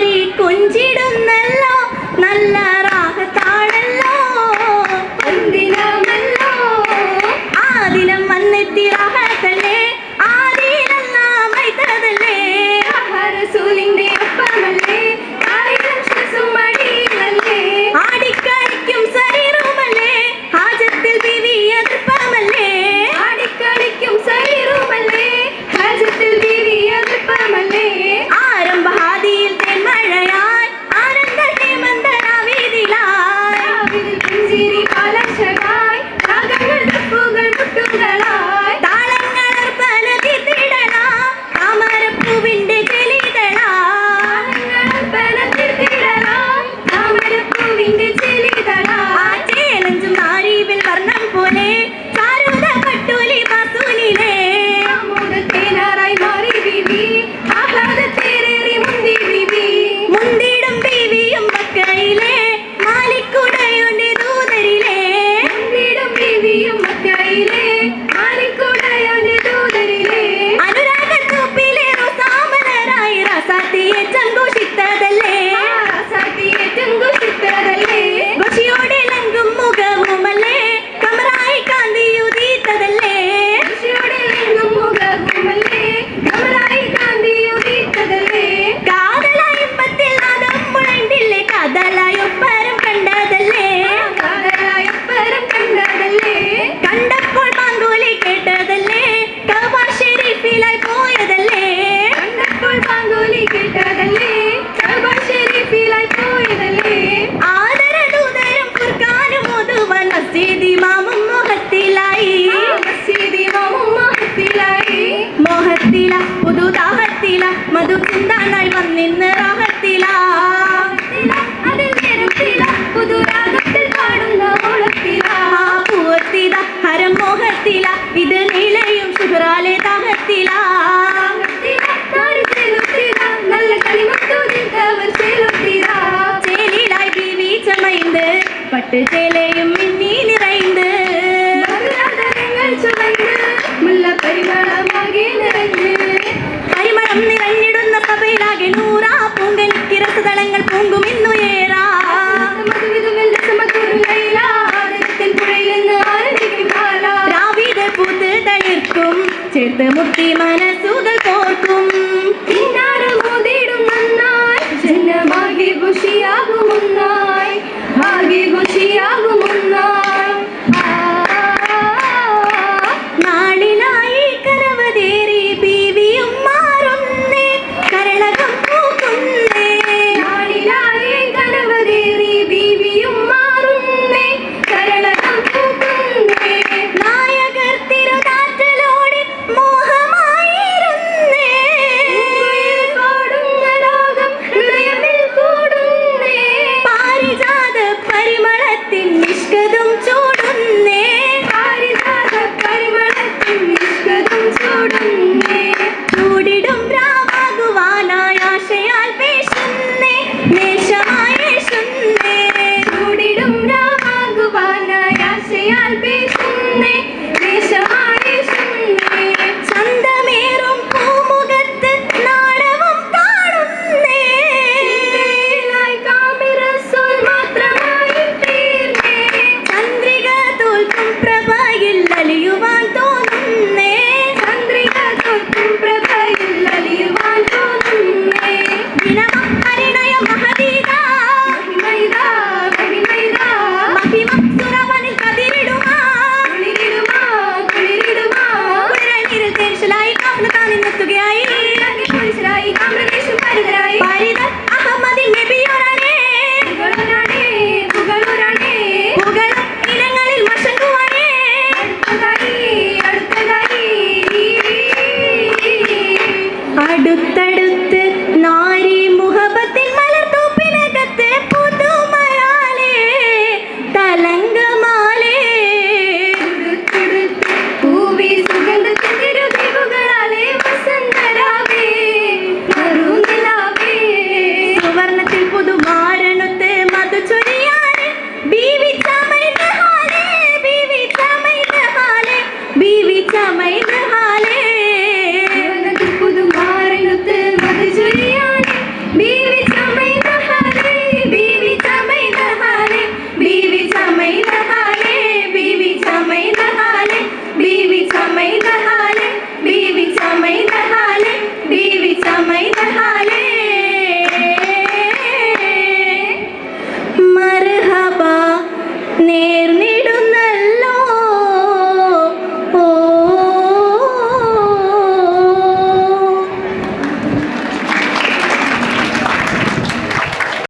വാരി മധുചിന്താണ്ടായി വന്നിന്ന് റാഹത്തില ഹരമോഹത്തില ഇത് നീലയും സുഹറാലെ താഹത്തില ചേലിലായി ബീവി ചമൈന്ത് പട്ട് ചേലയും ഇത് മുക്തി മനസ്സ്